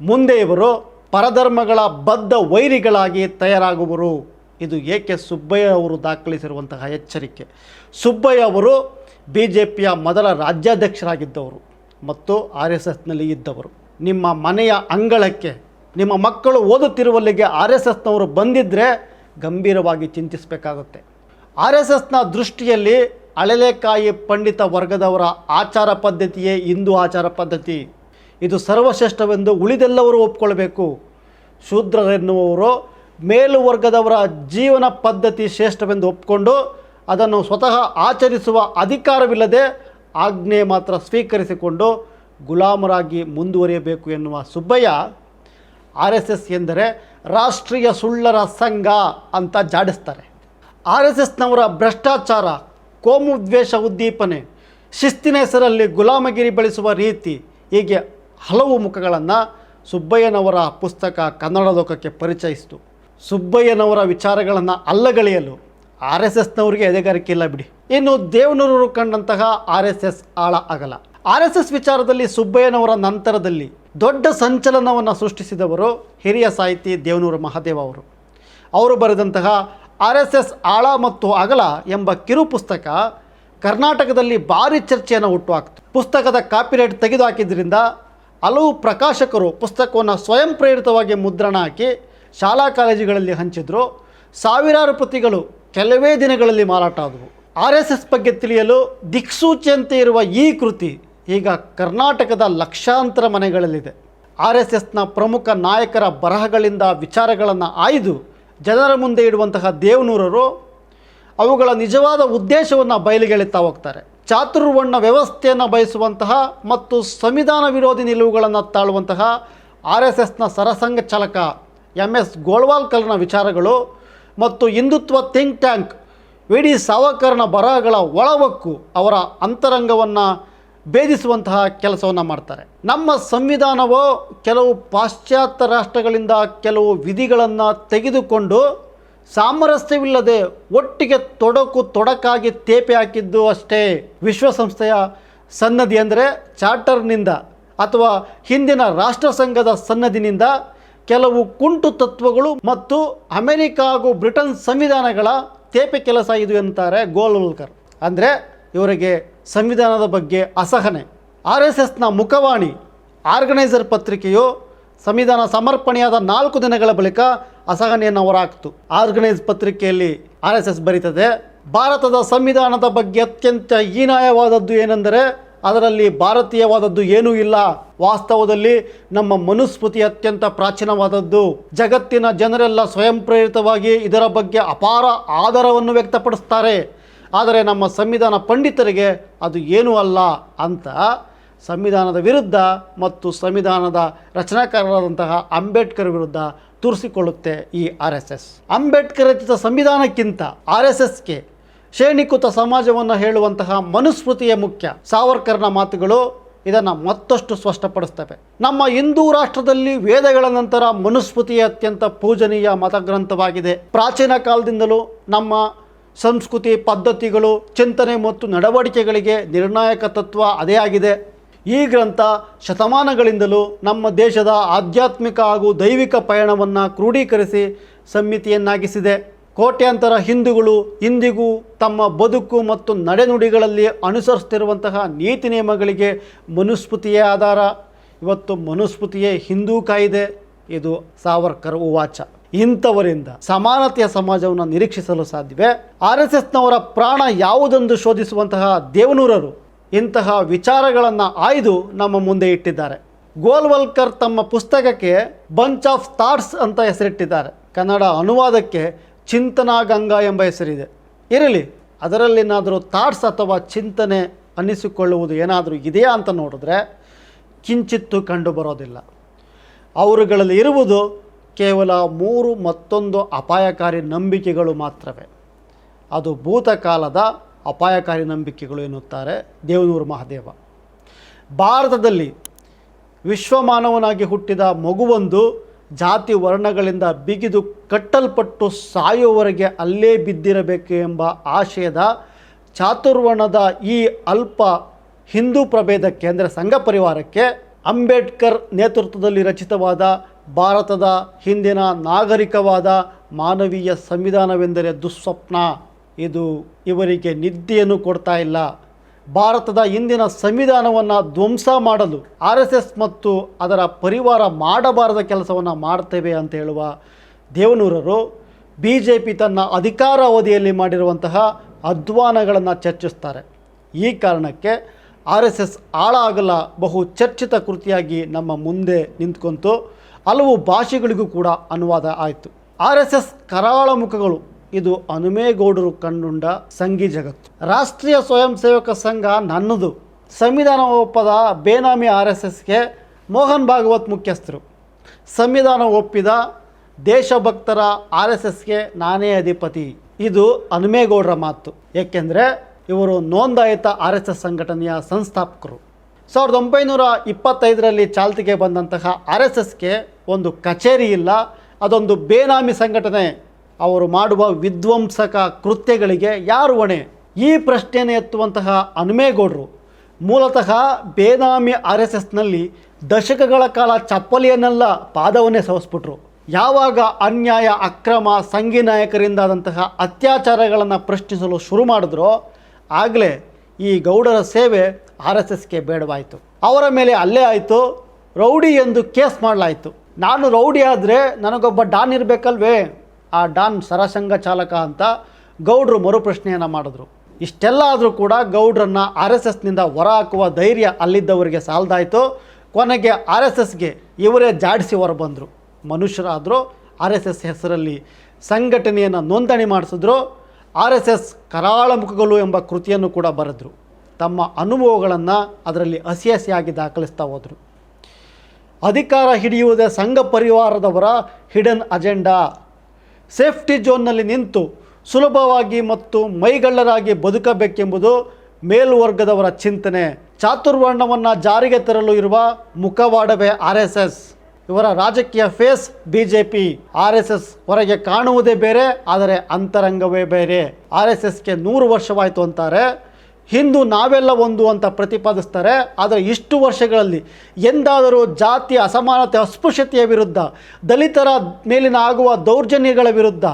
ಮುಂದೆ ಇವರು ಪರಧರ್ಮಗಳ ಬದ್ಧ ವೈರಿಗಳಾಗಿ ತಯಾರಾಗುವರು. ಇದು ಏಕೆ ಸುಬ್ಬಯ್ಯ ಅವರು ದಾಖಲಿಸಿರುವಂತಹ ಎಚ್ಚರಿಕೆ. ಸುಬ್ಬಯ್ಯ ಅವರು ಬಿ ಜೆ ಪಿಯ ಮೊದಲ ರಾಜ್ಯಾಧ್ಯಕ್ಷರಾಗಿದ್ದವರು ಮತ್ತು ಆರ್ ಎಸ್ ಎಸ್ನಲ್ಲಿ ಇದ್ದವರು. ನಿಮ್ಮ ಮನೆಯ ಅಂಗಳಕ್ಕೆ, ನಿಮ್ಮ ಮಕ್ಕಳು ಓದುತ್ತಿರುವಲ್ಲಿಗೆ ಆರ್ ಎಸ್ ಎಸ್ನವರು ಬಂದಿದ್ದರೆ ಗಂಭೀರವಾಗಿ ಚಿಂತಿಸಬೇಕಾಗುತ್ತೆ. ಆರ್ ಎಸ್ ಎಸ್ನ ದೃಷ್ಟಿಯಲ್ಲಿ ಅಳಲೆಕಾಯಿ ಪಂಡಿತ ವರ್ಗದವರ ಆಚಾರ ಪದ್ಧತಿಯೇ ಹಿಂದೂ ಆಚಾರ ಪದ್ಧತಿ. ಇದು ಸರ್ವಶ್ರೇಷ್ಠವೆಂದು ಉಳಿದೆಲ್ಲವರು ಒಪ್ಕೊಳ್ಬೇಕು. ಶೂದ್ರರೆನ್ನುವವರು ಮೇಲುವರ್ಗದವರ ಜೀವನ ಪದ್ಧತಿ ಶ್ರೇಷ್ಠವೆಂದು ಒಪ್ಪಿಕೊಂಡು ಅದನ್ನು ಸ್ವತಃ ಆಚರಿಸುವ ಅಧಿಕಾರವಿಲ್ಲದೆ ಆಜ್ಞೆ ಮಾತ್ರ ಸ್ವೀಕರಿಸಿಕೊಂಡು ಗುಲಾಮರಾಗಿ ಮುಂದುವರಿಯಬೇಕು ಎನ್ನುವ ಸುಬ್ಬಯ್ಯ ಆರ್ ಎಸ್ ಎಸ್ ಎಂದರೆ ರಾಷ್ಟ್ರೀಯ ಸುಳ್ಳರ ಸಂಘ ಅಂತ ಜಾಡಿಸ್ತಾರೆ. ಆರ್ ಎಸ್ ಎಸ್ನವರ ಭ್ರಷ್ಟಾಚಾರ ಕೋಮು ದ್ವೇಷ ಉದ್ದೀಪನೆ, ಶಿಸ್ತಿನ ಹೆಸರಲ್ಲಿ ಗುಲಾಮಗಿರಿ ಬಳಸುವ ರೀತಿ ಹೀಗೆ ಹಲವು ಮುಖಗಳನ್ನು ಸುಬ್ಬಯ್ಯನವರ ಪುಸ್ತಕ ಕನ್ನಡ ಲೋಕಕ್ಕೆ ಪರಿಚಯಿಸಿತು. ಸುಬ್ಬಯ್ಯನವರ ವಿಚಾರಗಳನ್ನು ಅಲ್ಲಗಳೆಯಲು ಆರ್ ಎಸ್ ಎಸ್ನವರಿಗೆ ಎದೆಗಾರಿಕೆ ಇಲ್ಲ ಬಿಡಿ. ಇನ್ನು ದೇವನೂರು ಕಂಡಂತಹ ಆರ್ ಎಸ್ ಎಸ್ ಆಳ ಅಗಲ. ಆರ್ ಎಸ್ ಎಸ್ ವಿಚಾರದಲ್ಲಿ ಸುಬ್ಬಯ್ಯನವರ ನಂತರದಲ್ಲಿ ದೊಡ್ಡ ಸಂಚಲನವನ್ನು ಸೃಷ್ಟಿಸಿದವರು ಹಿರಿಯ ಸಾಹಿತಿ ದೇವನೂರು ಮಹಾದೇವ ಅವರು. ಅವರು ಬರೆದಂತಹ ಆರ್ ಎಸ್ ಎಸ್ ಆಳ ಮತ್ತು ಅಗಲ ಎಂಬ ಕಿರು ಪುಸ್ತಕ ಕರ್ನಾಟಕದಲ್ಲಿ ಭಾರಿ ಚರ್ಚೆಯನ್ನು ಹುಟ್ಟುಹಾಕ್ತು. ಪುಸ್ತಕದ ಕಾಪಿರೈಟ್ ತೆಗೆದುಹಾಕಿದ್ದರಿಂದ ಹಲವು ಪ್ರಕಾಶಕರು ಪುಸ್ತಕವನ್ನು ಸ್ವಯಂ ಪ್ರೇರಿತವಾಗಿ ಮುದ್ರಣ ಹಾಕಿ ಶಾಲಾ ಕಾಲೇಜುಗಳಲ್ಲಿ ಹಂಚಿದ್ರು. ಸಾವಿರಾರು ಪ್ರತಿಗಳು ಕೆಲವೇ ದಿನಗಳಲ್ಲಿ ಮಾರಾಟ ಆದವು. ಆರ್ ಎಸ್ ಎಸ್ ಬಗ್ಗೆ ತಿಳಿಯಲು ದಿಕ್ಸೂಚಿಯಂತೆ ಇರುವ ಈ ಕೃತಿ ಈಗ ಕರ್ನಾಟಕದ ಲಕ್ಷಾಂತರ ಮನೆಗಳಲ್ಲಿದೆ. ಆರ್ ಎಸ್ ಎಸ್ನ ಪ್ರಮುಖ ನಾಯಕರ ಬರಹಗಳಿಂದ ವಿಚಾರಗಳನ್ನು ಆಯ್ದು ಜನರ ಮುಂದೆ ಇಡುವಂತಹ ದೇವನೂರರು ಅವುಗಳ ನಿಜವಾದ ಉದ್ದೇಶವನ್ನು ಬಯಲಿಗೆಳೆತಾ ಹೋಗ್ತಾರೆ. ಚಾತುರ್ವರ್ಣ ವ್ಯವಸ್ಥೆಯನ್ನು ಬಯಸುವಂತಹ ಮತ್ತು ಸಂವಿಧಾನ ವಿರೋಧಿ ನಿಲುವುಗಳನ್ನು ತಾಳುವಂತಹ ಆರ್ ಎಸ್ ಎಸ್ನ ಸರಸಂಘ ಚಾಲಕ ಎಂ ಎಸ್ ಗೋಳ್ವಾಲ್ಕರ್ನ ವಿಚಾರಗಳು ಮತ್ತು Hindutva think tank V D ಬರಹಗಳ ಒಳವಕ್ಕು ಅವರ ಅಂತರಂಗವನ್ನು ಭೇದಿಸುವಂತಹ ಕೆಲಸವನ್ನು ಮಾಡ್ತಾರೆ. ನಮ್ಮ ಸಂವಿಧಾನವು ಕೆಲವು ಪಾಶ್ಚಾತ್ಯ ರಾಷ್ಟ್ರಗಳಿಂದ ಕೆಲವು ವಿಧಿಗಳನ್ನು ತೆಗೆದುಕೊಂಡು ಸಾಮರಸ್ಯವಿಲ್ಲದೆ ಒಟ್ಟಿಗೆ ತೊಡಕು ತೊಡಕಾಗಿ ತೇಪೆ ಹಾಕಿದ್ದು ಅಷ್ಟೇ ವಿಶ್ವಸಂಸ್ಥೆಯ ಸನ್ನದಿ ಅಂದರೆ ಚಾರ್ಟರ್ನಿಂದ ಅಥವಾ ಹಿಂದಿನ ರಾಷ್ಟ್ರ ಸಂಘದ ಸನ್ನದಿನಿಂದ ಕೆಲವು ಕುಂಟು ತತ್ವಗಳು ಮತ್ತು ಅಮೆರಿಕ ಹಾಗೂ ಬ್ರಿಟನ್ ಸಂವಿಧಾನಗಳ ತೇಪೆ ಕೆಲಸ ಇದು ಎಂತಾರೆ ಗೋಲ್ವಲ್ಕರ್ ಅಂದರೆ ಇವರಿಗೆ ಸಂವಿಧಾನದ ಬಗ್ಗೆ ಅಸಹನೆ. ಆರ್ ಎಸ್ ಎಸ್ನ ಮುಖವಾಣಿ, ಆರ್ಗನೈಸರ್ ಪತ್ರಿಕೆಯು ಸಂವಿಧಾನ ಸಮರ್ಪಣೆಯಾದ ನಾಲ್ಕು ದಿನಗಳ ಬಳಿಕ ಅಸಹನೆಯನ್ನು ಹೊರಹಾಕ್ತು. ಆರ್ಗನೈಸ್ ಪತ್ರಿಕೆಯಲ್ಲಿ ಆರ್ ಎಸ್ ಎಸ್ ಬರೀತದೆ, ಭಾರತದ ಸಂವಿಧಾನದ ಬಗ್ಗೆ ಅತ್ಯಂತ ಹೀನಾಯವಾದದ್ದು ಏನೆಂದರೆ ಅದರಲ್ಲಿ ಭಾರತೀಯವಾದದ್ದು ಏನೂ ಇಲ್ಲ. ವಾಸ್ತವದಲ್ಲಿ ನಮ್ಮ ಮನುಸ್ಮೃತಿ ಅತ್ಯಂತ ಪ್ರಾಚೀನವಾದದ್ದು. ಜಗತ್ತಿನ ಜನರೆಲ್ಲ ಸ್ವಯಂ ಪ್ರೇರಿತವಾಗಿ ಇದರ ಬಗ್ಗೆ ಅಪಾರ ಆಧಾರವನ್ನು ವ್ಯಕ್ತಪಡಿಸ್ತಾರೆ. ಆದರೆ ನಮ್ಮ ಸಂವಿಧಾನ ಪಂಡಿತರಿಗೆ ಅದು ಏನೂ ಅಲ್ಲ ಅಂತ ಸಂವಿಧಾನದ ವಿರುದ್ಧ ಮತ್ತು ಸಂವಿಧಾನದ ರಚನಾಕಾರರಾದಂತಹ ಅಂಬೇಡ್ಕರ್ ವಿರುದ್ಧ ತೂರಿಸಿಕೊಳ್ಳುತ್ತೆ ಈ ಆರ್ ಎಸ್ ಎಸ್. ಅಂಬೇಡ್ಕರ್ ರಚಿತ ಸಂವಿಧಾನಕ್ಕಿಂತ ಆರ್ ಎಸ್ ಎಸ್ಗೆ ಶ್ರೇಣೀಕೃತ ಸಮಾಜವನ್ನು ಹೇಳುವಂತಹ ಮನುಸ್ಮೃತಿಯೇ ಮುಖ್ಯ. ಸಾವರ್ಕರ್ನ ಮಾತುಗಳು ಇದನ್ನು ಮತ್ತಷ್ಟು ಸ್ಪಷ್ಟಪಡಿಸ್ತವೆ. ನಮ್ಮ ಹಿಂದೂ ರಾಷ್ಟ್ರದಲ್ಲಿ ವೇದಗಳ ನಂತರ ಮನುಸ್ಮೃತಿಯೇ ಅತ್ಯಂತ ಪೂಜನೀಯ ಮತಗ್ರಂಥವಾಗಿದೆ. ಪ್ರಾಚೀನ ಕಾಲದಿಂದಲೂ ನಮ್ಮ ಸಂಸ್ಕೃತಿ ಪದ್ಧತಿಗಳು, ಚಿಂತನೆ ಮತ್ತು ನಡವಳಿಕೆಗಳಿಗೆ ನಿರ್ಣಾಯಕ ತತ್ವ ಅದೇ ಆಗಿದೆ. ಈ ಗ್ರಂಥ ಶತಮಾನಗಳಿಂದಲೂ ನಮ್ಮ ದೇಶದ ಆಧ್ಯಾತ್ಮಿಕ ಹಾಗೂ ದೈವಿಕ ಪಯಣವನ್ನು ಕ್ರೋಢೀಕರಿಸಿ ಸಮ್ಮಿತಿಯನ್ನಾಗಿಸಿದೆ. ಕೋಟ್ಯಾಂತರ ಹಿಂದೂಗಳು ಇಂದಿಗೂ ತಮ್ಮ ಬದುಕು ಮತ್ತು ನಡೆನುಡಿಗಳಲ್ಲಿ ಅನುಸರಿಸ್ತಿರುವಂತಹ ನೀತಿ ನಿಯಮಗಳಿಗೆ ಮನುಸ್ಮೃತಿಯೇ ಆಧಾರ. ಇವತ್ತು ಮನುಸ್ಮೃತಿಯೇ ಹಿಂದೂ ಕಾಯಿದೆ. ಇದು ಸಾವರ್ಕರ್ ಉವಾಚ. ಇಂಥವರಿಂದ ಸಮಾನತೆಯ ಸಮಾಜವನ್ನು ನಿರೀಕ್ಷಿಸಲು ಸಾಧ್ಯವೇ? ಆರ್ ಎಸ್ ಎಸ್ನವರ ಪ್ರಾಣ ಯಾವುದೆಂದು ಶೋಧಿಸುವಂತಹ ದೇವನೂರರು ಇಂತಹ ವಿಚಾರಗಳನ್ನು ಆಯ್ದು ನಮ್ಮ ಮುಂದೆ ಇಟ್ಟಿದ್ದಾರೆ. ಗೋಲ್ವಲ್ಕರ್ ತಮ್ಮ ಪುಸ್ತಕಕ್ಕೆ ಬಂಚ್ ಆಫ್ ಥಾಟ್ಸ್ ಅಂತ ಹೆಸರಿಟ್ಟಿದ್ದಾರೆ. ಕನ್ನಡ ಅನುವಾದಕ್ಕೆ ಚಿಂತನಾ ಗಂಗಾ ಎಂಬ ಹೆಸರಿದೆ. ಇರಲಿ, ಅದರಲ್ಲೇನಾದರೂ ಥಾಟ್ಸ್ ಅಥವಾ ಚಿಂತನೆ ಅನ್ನಿಸಿಕೊಳ್ಳುವುದು ಏನಾದರೂ ಇದೆಯಾ ಅಂತ ನೋಡಿದ್ರೆ ಕಿಂಚಿತ್ತು ಕಂಡು ಬರೋದಿಲ್ಲ ಅವರುಗಳಲ್ಲಿ ಇರುವುದು ಕೇವಲ ಮೂರು ಮತ್ತೊಂದು ಅಪಾಯಕಾರಿ ನಂಬಿಕೆಗಳು ಮಾತ್ರವೇ. ಅದು ಭೂತಕಾಲದ ಅಪಾಯಕಾರಿ ನಂಬಿಕೆಗಳು ಎನ್ನುತ್ತಾರೆ ದೇವನೂರು ಮಹಾದೇವ. ಭಾರತದಲ್ಲಿ ವಿಶ್ವಮಾನವನಾಗಿ ಹುಟ್ಟಿದ ಮಗುವೊಂದು ಜಾತಿ ವರ್ಣಗಳಿಂದ ಬಿಗಿದು ಕಟ್ಟಲ್ಪಟ್ಟು ಸಾಯುವವರೆಗೆ ಅಲ್ಲೇ ಬಿದ್ದಿರಬೇಕು ಎಂಬ ಆಶಯದ ಚಾತುರ್ವರ್ಣದ ಈ ಅಲ್ಪ ಹಿಂದೂ ಪ್ರಭೇದಕ್ಕೆ, ಅಂದರೆ ಸಂಘ ಪರಿವಾರಕ್ಕೆ ಅಂಬೇಡ್ಕರ್ ನೇತೃತ್ವದಲ್ಲಿ ರಚಿತವಾದ ಭಾರತದ ಹಿಂದಿನ ನಾಗರಿಕವಾದ ಮಾನವೀಯ ಸಂವಿಧಾನವೆಂದರೆ ದುಸ್ವಪ್ನ. ಇದು ಇವರಿಗೆ ನಿದ್ದೆಯನ್ನು ಕೊಡ್ತಾ ಇಲ್ಲ. ಭಾರತದ ಇಂದಿನ ಸಂವಿಧಾನವನ್ನು ಧ್ವಂಸ ಮಾಡಲು ಆರ್ ಎಸ್ ಮತ್ತು ಅದರ ಪರಿವಾರ ಮಾಡಬಾರದ ಕೆಲಸವನ್ನು ಮಾಡ್ತೇವೆ ಅಂತ ಹೇಳುವ ದೇವನೂರರು ಬಿ ಜೆ ಪಿ ತನ್ನ ಅಧಿಕಾರ ಅವಧಿಯಲ್ಲಿ ಮಾಡಿರುವಂತಹ ಅಧ್ವಾನಗಳನ್ನು ಚರ್ಚಿಸ್ತಾರೆ. ಈ ಕಾರಣಕ್ಕೆ ಆರ್ ಎಸ್ ಎಸ್ ಹಾಳಾಗಲ ಬಹು ಚರ್ಚಿತ ಕೃತಿಯಾಗಿ ನಮ್ಮ ಮುಂದೆ ನಿಂತ್ಕೊಂತು ಹಲವು ಭಾಷೆಗಳಿಗೂ ಕೂಡ ಅನುವಾದ ಆಯಿತು. ಆರ್ ಎಸ್ ಎಸ್ ಕರಾಳ ಮುಖಗಳು, ಇದು ಹನುಮೇಗೌಡರು ಕಂಡುಂಡ ಸಂಘಿ ಜಗತ್ತು. ರಾಷ್ಟ್ರೀಯ ಸ್ವಯಂ ಸೇವಕ ಸಂಘ ನನ್ನದು. ಸಂವಿಧಾನ ಒಪ್ಪದ ಬೇನಾಮಿ ಆರ್ ಎಸ್ ಎಸ್ಗೆ ಮೋಹನ್ ಭಾಗವತ್ ಮುಖ್ಯಸ್ಥರು. ಸಂವಿಧಾನ ಒಪ್ಪಿದ ದೇಶಭಕ್ತರ ಆರ್ ಎಸ್ ಎಸ್ಗೆ ನಾನೇ ಅಧಿಪತಿ. ಇದು ಹನುಮೇಗೌಡರ ಮಾತು. ಏಕೆಂದರೆ ಇವರು ನೋಂದಾಯಿತ ಆರ್ ಎಸ್ ಎಸ್ ಸಂಘಟನೆಯ ಸಂಸ್ಥಾಪಕರು. ಸಾವಿರದ ಒಂಬೈನೂರ ಇಪ್ಪತ್ತೈದರಲ್ಲಿ ಚಾಲ್ತಿಗೆ ಬಂದಂತಹ ಆರ್ ಎಸ್ ಎಸ್ಗೆ ಒಂದು ಕಚೇರಿ ಇಲ್ಲ. ಅದೊಂದು ಬೇನಾಮಿ ಸಂಘಟನೆ ಅವರು ಮಾಡುವ ವಿಧ್ವಂಸಕ ಕೃತ್ಯಗಳಿಗೆ ಯಾರು ಹೊಣೆ? ಈ ಪ್ರಶ್ನೆಯನ್ನು ಎತ್ತುವಂತಹ ಹನುಮೇಗೌಡರು. ಮೂಲತಃ ಬೇನಾಮಿ ಆರ್ ಎಸ್ ಎಸ್ನಲ್ಲಿ ದಶಕಗಳ ಕಾಲ ಚಪ್ಪಲಿಯನ್ನೆಲ್ಲ ಪಾದವನ್ನೇ ಸವಸ್ಬಿಟ್ರು. ಯಾವಾಗ ಅನ್ಯಾಯ, ಅಕ್ರಮ, ಸಂಘಿ ನಾಯಕರಿಂದಾದಂತಹ ಅತ್ಯಾಚಾರಗಳನ್ನು ಪ್ರಶ್ನಿಸಲು ಶುರು ಮಾಡಿದ್ರೋ ಆಗಲೇ ಈ ಗೌಡರ ಸೇವೆ ಆರ್ ಎಸ್ ಎಸ್ಗೆ ಬೇಡವಾಯಿತು. ಅವರ ಮೇಲೆ ಅಲ್ಲೇ ಆಯಿತು. ರೌಡಿ ಎಂದು ಕೇಸ್ ಮಾಡಲಾಯಿತು. ನಾನು ರೌಡಿ ಆದರೆ ನನಗೊಬ್ಬ ಡಾನ್ ಇರಬೇಕಲ್ವೇ? ಆ ಡಾನ್ ಸರಸಂಘ ಚಾಲಕ ಅಂತ ಗೌಡ್ರು ಮರುಪ್ರಶ್ನೆಯನ್ನು ಮಾಡಿದ್ರು. ಇಷ್ಟೆಲ್ಲ ಆದರೂ ಕೂಡ ಗೌಡ್ರನ್ನು ಆರ್ ಎಸ್ ಎಸ್ನಿಂದ ಹೊರ ಹಾಕುವ ಧೈರ್ಯ ಅಲ್ಲಿದ್ದವರಿಗೆ ಸಾಲದಾಯಿತು. ಕೊನೆಗೆ ಆರ್ ಎಸ್ ಎಸ್ಗೆ ಇವರೇ ಜಾಡಿಸಿ ಹೊರಬಂದರು. ಮನುಷ್ಯರಾದರೂ ಆರ್ ಎಸ್ ಎಸ್ ಹೆಸರಲ್ಲಿ ಸಂಘಟನೆಯನ್ನು ನೋಂದಣಿ ಮಾಡಿಸಿದ್ರು. ಆರ್ ಎಸ್ ಎಸ್ ಕರಾಳ ಮುಖಗಳು ಎಂಬ ಕೃತಿಯನ್ನು ಕೂಡ ಬರೆದರು. ತಮ್ಮ ಅನುಭವಗಳನ್ನು ಅದರಲ್ಲಿ ಹಸಿ ಹಸಿಯಾಗಿ ದಾಖಲಿಸ್ತಾ ಹೋದರು. ಅಧಿಕಾರ ಹಿಡಿಯುವುದೇ ಸಂಘ ಪರಿವಾರದವರ ಹಿಡನ್ ಅಜೆಂಡಾ. ಸೇಫ್ಟಿ ಝೋನ್ನಲ್ಲಿ ನಿಂತು ಸುಲಭವಾಗಿ ಮತ್ತು ಮೈಗಳ್ಳರಾಗಿ ಬದುಕಬೇಕೆಂಬುದು ಮೇಲ್ವರ್ಗದವರ ಚಿಂತನೆ. ಚಾತುರ್ವರ್ಣವನ್ನು ಜಾರಿಗೆ ತರಲು ಇರುವ ಮುಖವಾಡವೇ ಆರ್ ಎಸ್ ಎಸ್. ಇವರ ರಾಜಕೀಯ face B J P R S S ಹೊರಗೆ ಕಾಣುವುದೇ ಬೇರೆ, ಆದರೆ ಅಂತರಂಗವೇ ಬೇರೆ. ಆರ್ ಎಸ್ ಎಸ್ಗೆ ನೂರು ವರ್ಷವಾಯಿತು ಅಂತಾರೆ. ಹಿಂದೂ ನಾವೆಲ್ಲ ಒಂದು ಅಂತ ಪ್ರತಿಪಾದಿಸ್ತಾರೆ, ಆದರೆ ಇಷ್ಟು ವರ್ಷಗಳಲ್ಲಿ ಎಂದಾದರೂ ಜಾತಿ ಅಸಮಾನತೆ, ಅಸ್ಪೃಶ್ಯತೆಯ ವಿರುದ್ಧ, ದಲಿತರ ಮೇಲಿನ ಆಗುವ ದೌರ್ಜನ್ಯಗಳ ವಿರುದ್ಧ,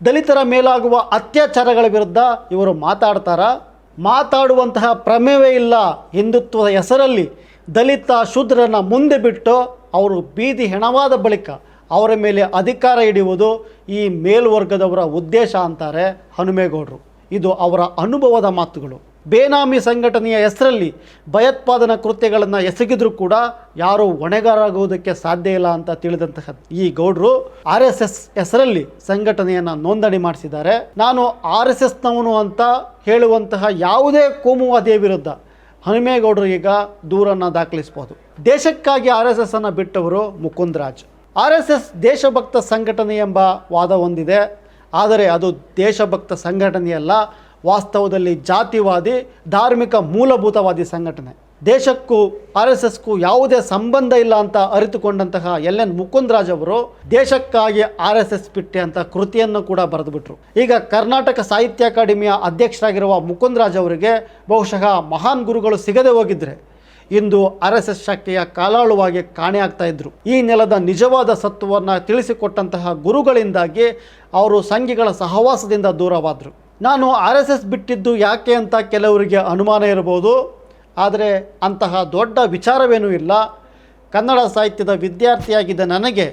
ದಲಿತರ ಮೇಲಾಗುವ ಅತ್ಯಾಚಾರಗಳ ವಿರುದ್ಧ ಇವರು ಮಾತಾಡ್ತಾರಾ? ಮಾತಾಡುವಂತಹ ಪ್ರಮೇಯವೇ ಇಲ್ಲ. ಹಿಂದುತ್ವದ ಹೆಸರಲ್ಲಿ ದಲಿತ ಶೂದ್ರನ ಮುಂದೆ ಬಿಟ್ಟು ಅವರು ಬೀದಿ ಹೆಣವಾದ ಬಳಿಕ ಅವರ ಮೇಲೆ ಅಧಿಕಾರ ಹಿಡಿಯುವುದು ಈ ಮೇಲ್ವರ್ಗದವರ ಉದ್ದೇಶ ಅಂತಾರೆ ಹನುಮೇಗೌಡರು. ಇದು ಅವರ ಅನುಭವದ ಮಾತುಗಳು. ಬೇನಾಮಿ ಸಂಘಟನೆಯ ಹೆಸರಲ್ಲಿ ಭಯೋತ್ಪಾದನಾ ಕೃತ್ಯಗಳನ್ನು ಎಸಗಿದ್ರೂ ಕೂಡ ಯಾರೂ ಹೊಣೆಗಾರಾಗುವುದಕ್ಕೆ ಸಾಧ್ಯ ಇಲ್ಲ ಅಂತ ತಿಳಿದಂತಹ ಈ ಗೌಡರು ಆರ್ ಎಸ್ ಹೆಸರಲ್ಲಿ ಸಂಘಟನೆಯನ್ನು ನೋಂದಣಿ ಮಾಡಿಸಿದ್ದಾರೆ. ನಾನು ಆರ್ ಎಸ್ ಎಸ್ನವನು ಅಂತ ಹೇಳುವಂತಹ ಯಾವುದೇ ಕೋಮುವಾದಿಯ ವಿರುದ್ಧ ಹನುಮೇಗೌಡರು ಈಗ ದೂರನ್ನು ದಾಖಲಿಸಬಹುದು. ದೇಶಕ್ಕಾಗಿ ಆರ್ ಎಸ್ ಎಸ್ ಅನ್ನು ಬಿಟ್ಟವರು Mukund Raj R S S ದೇಶಭಕ್ತ ಸಂಘಟನೆ ಎಂಬ ವಾದ ಹೊಂದಿದೆ. ಆದರೆ ಅದು ದೇಶಭಕ್ತ ಸಂಘಟನೆಯಲ್ಲ ವಾಸ್ತವದಲ್ಲಿ ಜಾತಿವಾದಿ, ಧಾರ್ಮಿಕ ಮೂಲಭೂತವಾದಿ ಸಂಘಟನೆ. ದೇಶಕ್ಕೂ ಆರ್ ಎಸ್ ಎಸ್ಗೂ ಯಾವುದೇ ಸಂಬಂಧ ಇಲ್ಲ ಅಂತ ಅರಿತುಕೊಂಡಂತಹ ಎಲ್ ಎನ್ ಮುಕುಂದರಾಜ್ ಅವರು ದೇಶಕ್ಕಾಗಿ ಆರ್ ಎಸ್ ಎಸ್ ಬಿಟ್ಟೆ ಅಂತ ಕೃತಿಯನ್ನು ಕೂಡ ಬರೆದುಬಿಟ್ರು. ಈಗ ಕರ್ನಾಟಕ ಸಾಹಿತ್ಯ ಅಕಾಡೆಮಿಯ ಅಧ್ಯಕ್ಷರಾಗಿರುವ ಮುಕುಂದರಾಜ್ ಅವರಿಗೆ ಬಹುಶಃ ಮಹಾನ್ ಗುರುಗಳು ಸಿಗದೆ ಹೋಗಿದ್ರೆ ಇಂದು ಆರ್ ಎಸ್ ಎಸ್ ಶಾಖೆಯ ಕಾಲಾಳುವಾಗಿ ಕಾಣೆಯಾಗ್ತಾ ಇದ್ರು. ಈ ನೆಲದ ನಿಜವಾದ ಸತ್ವವನ್ನು ತಿಳಿಸಿಕೊಟ್ಟಂತಹ ಗುರುಗಳಿಂದಾಗಿ ಅವರು ಸಂಘಿಗಳ ಸಹವಾಸದಿಂದ ದೂರವಾದರು. ನಾನು ಆರ್ ಎಸ್ ಎಸ್ ಬಿಟ್ಟಿದ್ದು ಯಾಕೆ ಅಂತ ಕೆಲವರಿಗೆ ಅನುಮಾನ ಇರಬಹುದು, ಆದರೆ ಅಂತಹ ದೊಡ್ಡ ವಿಚಾರವೇನೂ ಇಲ್ಲ. ಕನ್ನಡ ಸಾಹಿತ್ಯದ ವಿದ್ಯಾರ್ಥಿಯಾಗಿದ್ದ ನನಗೆ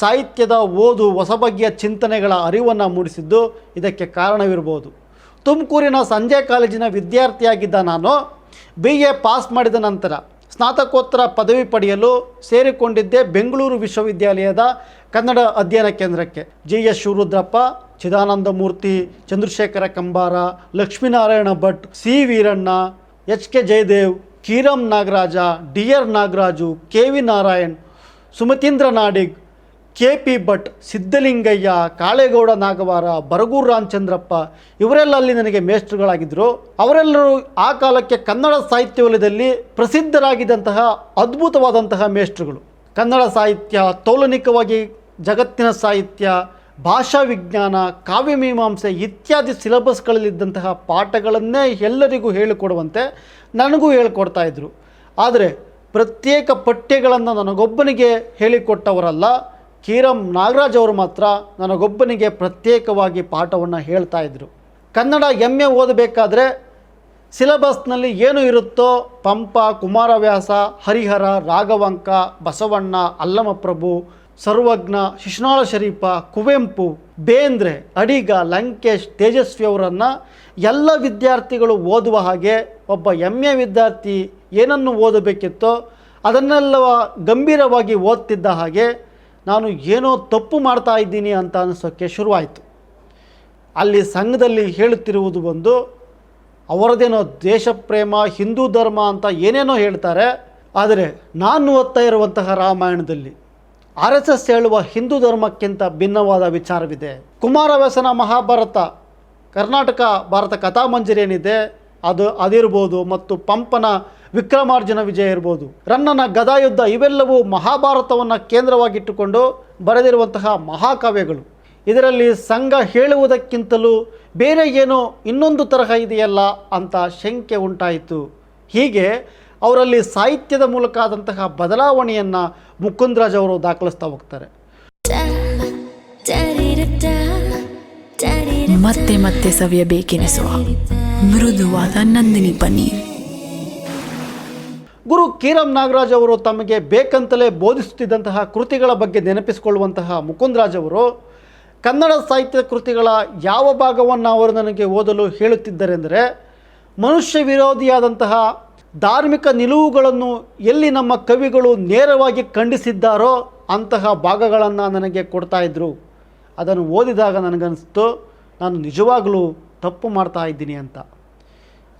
ಸಾಹಿತ್ಯದ ಓದು ಹೊಸ ಬಗೆಯ ಚಿಂತನೆಗಳ ಅರಿವನ್ನು ಮೂಡಿಸಿದ್ದು ಇದಕ್ಕೆ ಕಾರಣವಿರಬಹುದು. ತುಮಕೂರಿನ ಸಂಜೆ ಕಾಲೇಜಿನ ವಿದ್ಯಾರ್ಥಿಯಾಗಿದ್ದ ನಾನು ಬಿ ಎ ಪಾಸ್ ಮಾಡಿದ ನಂತರ ಸ್ನಾತಕೋತ್ತರ ಪದವಿ ಪಡೆಯಲು ಸೇರಿಕೊಂಡಿದ್ದೆ ಬೆಂಗಳೂರು ವಿಶ್ವವಿದ್ಯಾಲಯದ ಕನ್ನಡ ಅಧ್ಯಯನ ಕೇಂದ್ರಕ್ಕೆ. G S Shivarudrappa Chidananda Murthy Chandrashekhara Kambara, Lakshminarayana Bhat, C Veeranna, H K Jayadev, Kiram Nagaraja, D R Nagaraju, K V Narayan, Sumatheendra Nadig, K P Bhat Siddalingaiah Kalegowda Nagavara, Baragur Ramachandrappa ಇವರೆಲ್ಲ ಅಲ್ಲಿ ನನಗೆ ಮೇಷ್ಟ್ರುಗಳಾಗಿದ್ದರು ಅವರೆಲ್ಲರೂ ಆ ಕಾಲಕ್ಕೆ ಕನ್ನಡ ಸಾಹಿತ್ಯ ವಲಯದಲ್ಲಿ ಪ್ರಸಿದ್ಧರಾಗಿದ್ದಂತಹ ಅದ್ಭುತವಾದಂತಹ ಮೇಷ್ಟ್ರುಗಳು. ಕನ್ನಡ ಸಾಹಿತ್ಯ, ತೌಲನಿಕವಾಗಿ ಜಗತ್ತಿನ ಸಾಹಿತ್ಯ ಭಾಷಾ ವಿಜ್ಞಾನ ಕಾವ್ಯಮೀಮಾಂಸೆ ಇತ್ಯಾದಿ ಸಿಲೆಬಸ್ಗಳಲ್ಲಿದ್ದಂತಹ ಪಾಠಗಳನ್ನೇ ಎಲ್ಲರಿಗೂ ಹೇಳಿಕೊಡುವಂತೆ ನನಗೂ ಹೇಳಿಕೊಡ್ತಾ ಇದ್ದರು ಆದರೆ ಪ್ರತ್ಯೇಕ ಪಠ್ಯಗಳನ್ನು ನನಗೊಬ್ಬನಿಗೆ ಹೇಳಿಕೊಟ್ಟವರಲ್ಲ, ಕೀರಂ ನಾಗರಾಜ್ ಅವರು ಮಾತ್ರ ನನಗೊಬ್ಬನಿಗೆ ಪ್ರತ್ಯೇಕವಾಗಿ ಪಾಠವನ್ನು ಹೇಳ್ತಾ ಇದ್ದರು ಕನ್ನಡ ಎಂ ಎ ಓದಬೇಕಾದ್ರೆ ಸಿಲೆಬಸ್ನಲ್ಲಿ ಏನು ಇರುತ್ತೋ ಪಂಪ, ಕುಮಾರವ್ಯಾಸ, ಹರಿಹರ, ರಾಘವಂಕ, ಬಸವಣ್ಣ, ಅಲ್ಲಮಪ್ರಭು ಸರ್ವಜ್ಞ ಶಿಶುನಾಳ ಶರೀಫ, ಕುವೆಂಪು, ಬೇಂದ್ರೆ, ಅಡಿಗ, ಲಂಕೇಶ್, ತೇಜಸ್ವಿ ಅವರನ್ನು ಎಲ್ಲ ವಿದ್ಯಾರ್ಥಿಗಳು ಓದುವ ಹಾಗೆ ಒಬ್ಬ ಎಂ ಎ ವಿದ್ಯಾರ್ಥಿ ಏನನ್ನು ಓದಬೇಕಿತ್ತೋ ಅದನ್ನೆಲ್ಲ ಗಂಭೀರವಾಗಿ ಓದ್ತಿದ್ದ ಹಾಗೆ ನಾನು ಏನೋ ತಪ್ಪು ಮಾಡ್ತಾ ಇದ್ದೀನಿ ಅಂತ ಅನಿಸೋಕ್ಕೆ ಶುರುವಾಯಿತು. ಅಲ್ಲಿ ಸಂಘದಲ್ಲಿ ಹೇಳುತ್ತಿರುವುದು ಒಂದು ಅವರದೇನೋ ದೇಶ ಪ್ರೇಮ ಹಿಂದೂ ಧರ್ಮ ಅಂತ ಏನೇನೋ ಹೇಳ್ತಾರೆ, ಆದರೆ ನಾನು ಓದ್ತಾ ಇರುವಂತಹ ರಾಮಾಯಣದಲ್ಲಿ ಆರ್ ಎಸ್ ಎಸ್ ಹೇಳುವ ಹಿಂದೂ ಧರ್ಮಕ್ಕಿಂತ ಭಿನ್ನವಾದ ವಿಚಾರವಿದೆ. ಕುಮಾರವ್ಯಾಸನ ಮಹಾಭಾರತ, ಕರ್ನಾಟಕ ಭಾರತ ಕಥಾಮಂಜರಿ ಏನಿದೆ ಅದು ಅದಿರ್ಬೋದು ಮತ್ತು ಪಂಪನ ವಿಕ್ರಮಾರ್ಜುನ ವಿಜಯ ಇರ್ಬೋದು. ರನ್ನನ ಗದಾಯುದ್ಧ ಇವೆಲ್ಲವೂ ಮಹಾಭಾರತವನ್ನು ಕೇಂದ್ರವಾಗಿಟ್ಟುಕೊಂಡು ಬರೆದಿರುವಂತಹ ಮಹಾಕಾವ್ಯಗಳು. ಇದರಲ್ಲಿ ಸಂಘ ಹೇಳುವುದಕ್ಕಿಂತಲೂ ಬೇರೆ ಏನೋ ಇನ್ನೊಂದು ತರಹ ಇದೆಯಲ್ಲ ಅಂತ ಶಂಕೆ ಉಂಟಾಯಿತು. ಹೀಗೆ ಅವರಲ್ಲಿ ಸಾಹಿತ್ಯದ ಮೂಲಕ ಆದಂತಹ ಬದಲಾವಣೆಯನ್ನು ಮುಕುಂದರಾಜ್ ಅವರು ದಾಖಲಿಸ್ತಾ ಹೋಗ್ತಾರೆ. ಮತ್ತೆ ಮತ್ತೆ ಸವಿಯಬೇಕೆನಿಸುವ ಮೃದುವಾದ ನಂದಿನಿ ಪನ್ನೀರ್. ಗುರು ಕೀರಂ ನಾಗರಾಜ್ ಅವರು ತಮಗೆ ಬೇಕಂತಲೇ ಬೋಧಿಸುತ್ತಿದ್ದಂತಹ ಕೃತಿಗಳ ಬಗ್ಗೆ ನೆನಪಿಸಿಕೊಳ್ಳುವಂತಹ ಮುಕುಂದರಾಜ್ ಅವರು ಕನ್ನಡ ಸಾಹಿತ್ಯ ಕೃತಿಗಳ ಯಾವ ಭಾಗವನ್ನು ಅವರು ನನಗೆ ಓದಲು ಹೇಳುತ್ತಿದ್ದರೆಂದರೆ ಮನುಷ್ಯ ವಿರೋಧಿಯಾದಂತಹ ಧಾರ್ಮಿಕ ನಿಲುವುಗಳನ್ನು ಎಲ್ಲಿ ನಮ್ಮ ಕವಿಗಳು ನೇರವಾಗಿ ಖಂಡಿಸಿದ್ದಾರೋ ಅಂತಹ ಭಾಗಗಳನ್ನು ನನಗೆ ಕೊಡ್ತಾ ಇದ್ದರು ಅದನ್ನು ಓದಿದಾಗ ನನಗನ್ನಿಸ್ತು, ನಾನು ನಿಜವಾಗಲೂ ತಪ್ಪು ಮಾಡ್ತಾ ಇದ್ದೀನಿ ಅಂತ.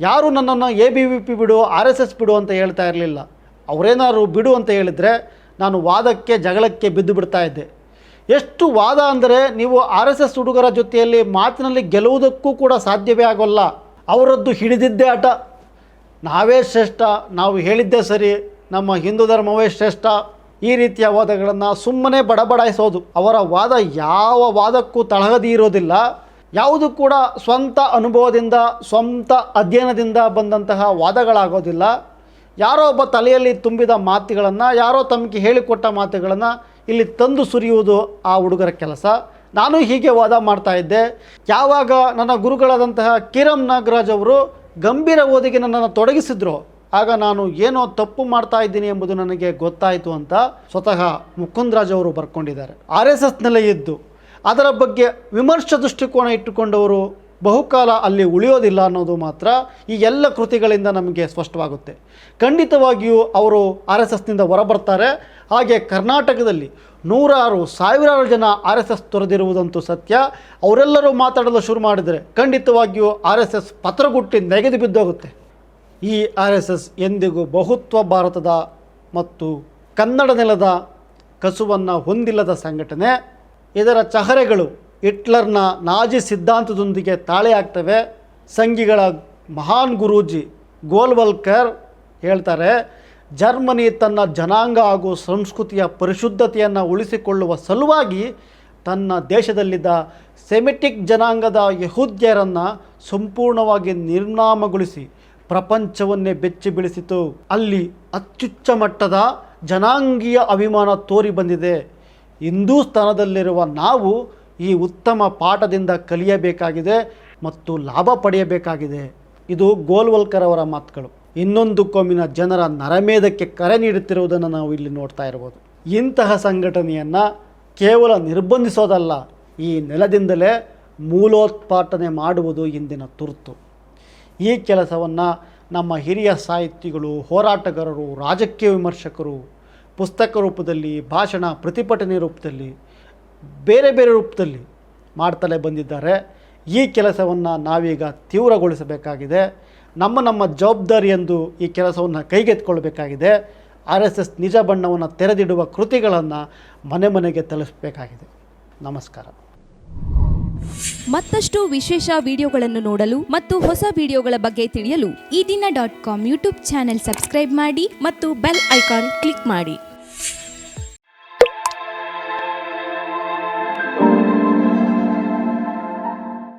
ಯಾರು ನನ್ನನ್ನು ಎ ಬಿ ವಿ ಪಿ ಬಿಡು, ಆರ್ ಎಸ್ ಎಸ್ ಬಿಡು ಅಂತ ಹೇಳ್ತಾ ಇರಲಿಲ್ಲ. ಅವರೇನಾದ್ರು ಬಿಡು ಅಂತ ಹೇಳಿದರೆ ನಾನು ವಾದಕ್ಕೆ, ಜಗಳಕ್ಕೆ ಬಿದ್ದು ಬಿಡ್ತಾ ಇದ್ದೆ. ಎಷ್ಟು ವಾದ ಅಂದರೆ ನೀವು ಆರ್ ಎಸ್ ಎಸ್ ಹುಡುಗರ ಜೊತೆಯಲ್ಲಿ ಮಾತಿನಲ್ಲಿ ಗೆಲ್ಲುವುದಕ್ಕೂ ಕೂಡ ಸಾಧ್ಯವೇ ಆಗೋಲ್ಲ. ಅವರದ್ದು ಹಿಡಿದಿದ್ದೇ ಆಟ. ನಾವೇ ಶ್ರೇಷ್ಠ, ನಾವು ಹೇಳಿದ್ದೇ ಸರಿ, ನಮ್ಮ ಹಿಂದೂ ಧರ್ಮವೇ ಶ್ರೇಷ್ಠ. ಈ ರೀತಿಯ ವಾದಗಳನ್ನು ಸುಮ್ಮನೆ ಬಡಬಡಾಯಿಸೋದು. ಅವರ ವಾದ ಯಾವ ವಾದಕ್ಕೂ ತಳಹದಿ ಇರೋದಿಲ್ಲ. ಯಾವುದು ಕೂಡ ಸ್ವಂತ ಅನುಭವದಿಂದ, ಸ್ವಂತ ಅಧ್ಯಯನದಿಂದ ಬಂದಂತಹ ವಾದಗಳಾಗೋದಿಲ್ಲ. ಯಾರೋ ಒಬ್ಬ ತಲೆಯಲ್ಲಿ ತುಂಬಿದ ಮಾತುಗಳನ್ನು, ಯಾರೋ ತಮಗೆ ಹೇಳಿಕೊಟ್ಟ ಮಾತುಗಳನ್ನು ಇಲ್ಲಿ ತಂದು ಸುರಿಯುವುದು ಆ ಹುಡುಗರ ಕೆಲಸ. ನಾನು ಹೀಗೆ ವಾದ ಮಾಡ್ತಾ ಇದ್ದೆ. ಯಾವಾಗ ನನ್ನ ಗುರುಗಳಾದಂತಹ ಕಿರಮ್ ನಾಗರಾಜ್ ಅವರು ಗಂಭೀರ ಓದಿಗೆ ನನ್ನನ್ನು ತೊಡಗಿಸಿದ್ರು. ಆಗ ನಾನು ಏನೋ ತಪ್ಪು ಮಾಡ್ತಾ ಇದ್ದೀನಿ ಎಂಬುದು ನನಗೆ ಗೊತ್ತಾಯಿತು ಅಂತ ಸ್ವತಃ ಮುಕುಂದರಾಜ್ ಅವರು ಬರ್ಕೊಂಡಿದ್ದಾರೆ. ಆರ್ ಎಸ್ ಇದ್ದು, ಅದರ ಬಗ್ಗೆ ವಿಮರ್ಶ ದೃಷ್ಟಿಕೋನ ಇಟ್ಟುಕೊಂಡವರು ಬಹುಕಾಲ ಅಲ್ಲಿ ಉಳಿಯೋದಿಲ್ಲ ಅನ್ನೋದು ಮಾತ್ರ ಈ ಎಲ್ಲ ಕೃತಿಗಳಿಂದ ನಮಗೆ ಸ್ಪಷ್ಟವಾಗುತ್ತೆ. ಖಂಡಿತವಾಗಿಯೂ ಅವರು ಆರ್ ಎಸ್ ಎಸ್ನಿಂದ ಹೊರಬರ್ತಾರೆ. ಹಾಗೆ ಕರ್ನಾಟಕದಲ್ಲಿ ನೂರಾರು ಸಾವಿರಾರು ಜನ ಆರ್ ಎಸ್ ಎಸ್ ತೊರೆದಿರುವುದಂತೂ ಸತ್ಯ. ಅವರೆಲ್ಲರೂ ಮಾತಾಡಲು ಶುರು ಮಾಡಿದರೆ ಖಂಡಿತವಾಗಿಯೂ ಆರ್ ಎಸ್ ಎಸ್ ಪತ್ರಗುಟ್ಟಿ ನೆಗೆದು ಬಿದ್ದೋಗುತ್ತೆ. ಈ ಆರ್ ಎಸ್ ಎಸ್ ಎಂದಿಗೂ ಬಹುತ್ವ ಭಾರತದ ಮತ್ತು ಕನ್ನಡ ನೆಲದ ಕಸುವನ್ನು ಹೊಂದಿಲ್ಲದ ಸಂಘಟನೆ. ಇದರ ಚಹರೆಗಳು ಹಿಟ್ಲರ್ನ ನಾಜಿ ಸಿದ್ಧಾಂತದೊಂದಿಗೆ ತಾಳೆಯಾಗ್ತವೆ ಸಂಘಿಗಳ ಮಹಾನ್ ಗುರೂಜಿ ಗೋಲ್ವಲ್ಕರ್ ಹೇಳ್ತಾರೆ ಜರ್ಮನಿ ತನ್ನ ಜನಾಂಗ ಹಾಗೂ ಸಂಸ್ಕೃತಿಯ ಪರಿಶುದ್ಧತೆಯನ್ನು ಉಳಿಸಿಕೊಳ್ಳುವ ಸಲುವಾಗಿ ತನ್ನ ದೇಶದಲ್ಲಿದ್ದ ಸೆಮೆಟಿಕ್ ಜನಾಂಗದ ಯಹೂದ್ಯರನ್ನು ಸಂಪೂರ್ಣವಾಗಿ ನಿರ್ನಾಮಗೊಳಿಸಿ ಪ್ರಪಂಚವನ್ನೇ ಬೆಚ್ಚಿ ಬೀಳಿಸಿತು. ಅಲ್ಲಿ ಅತ್ಯುಚ್ಚ ಮಟ್ಟದ ಜನಾಂಗೀಯ ಅಭಿಮಾನ ತೋರಿ ಬಂದಿದೆ. ಹಿಂದೂಸ್ತಾನದಲ್ಲಿರುವ ನಾವು ಈ ಉತ್ತಮ ಪಾಠದಿಂದ ಕಲಿಯಬೇಕಾಗಿದೆ ಮತ್ತು ಲಾಭ ಪಡೆಯಬೇಕಾಗಿದೆ. ಇದು ಗೋಲ್ವಲ್ಕರ್ ಅವರ ಮಾತುಗಳು. ಇನ್ನೊಂದು ಕೋಮಿನ ಜನರ ನರಮೇಧಕ್ಕೆ ಕರೆ ನೀಡುತ್ತಿರುವುದನ್ನು ನಾವು ಇಲ್ಲಿ ನೋಡ್ತಾ ಇರ್ಬೋದು. ಇಂತಹ ಸಂಘಟನೆಯನ್ನು ಕೇವಲ ನಿರ್ಬಂಧಿಸೋದಲ್ಲ, ಈ ನೆಲದಿಂದಲೇ ಮೂಲೋತ್ಪಾಟನೆ ಮಾಡುವುದು ಇಂದಿನ ತುರ್ತು. ಈ ಕೆಲಸವನ್ನು ನಮ್ಮ ಹಿರಿಯ ಸಾಹಿತಿಗಳು, ಹೋರಾಟಗಾರರು, ರಾಜಕೀಯ ವಿಮರ್ಶಕರು, ಪುಸ್ತಕ ರೂಪದಲ್ಲಿ, ಭಾಷಣ ಪ್ರತಿಭಟನೆ ರೂಪದಲ್ಲಿ, ಬೇರೆ ಬೇರೆ ರೂಪದಲ್ಲಿ ಮಾಡ್ತಲೇ ಬಂದಿದ್ದಾರೆ. ಈ ಕೆಲಸವನ್ನು ನಾವೀಗ ತೀವ್ರಗೊಳಿಸಬೇಕಾಗಿದೆ. ನಮ್ಮ ನಮ್ಮ ಜವಾಬ್ದಾರಿ ಎಂದು ಈ ಕೆಲಸವನ್ನು ಕೈಗೆತ್ತಿಕೊಳ್ಳಬೇಕಾಗಿದೆ. ಆರ್ ಎಸ್ ಎಸ್ ನಿಜ ಬಣ್ಣವನ್ನು ತೆರೆದಿಡುವ ಕೃತಿಗಳನ್ನು ಮನೆ ಮನೆಗೆ ತಲುಪಬೇಕಾಗಿದೆ ನಮಸ್ಕಾರ. ಮತ್ತಷ್ಟು ವಿಶೇಷ ವಿಡಿಯೋಗಳನ್ನು ನೋಡಲು ಮತ್ತು ಹೊಸ ವಿಡಿಯೋಗಳ ಬಗ್ಗೆ ತಿಳಿಯಲು Ee Dina dot com YouTube channel subscribe ಮಾಡಿ ಮತ್ತು ಬೆಲ್ ಐಕಾನ್ ಕ್ಲಿಕ್ ಮಾಡಿ.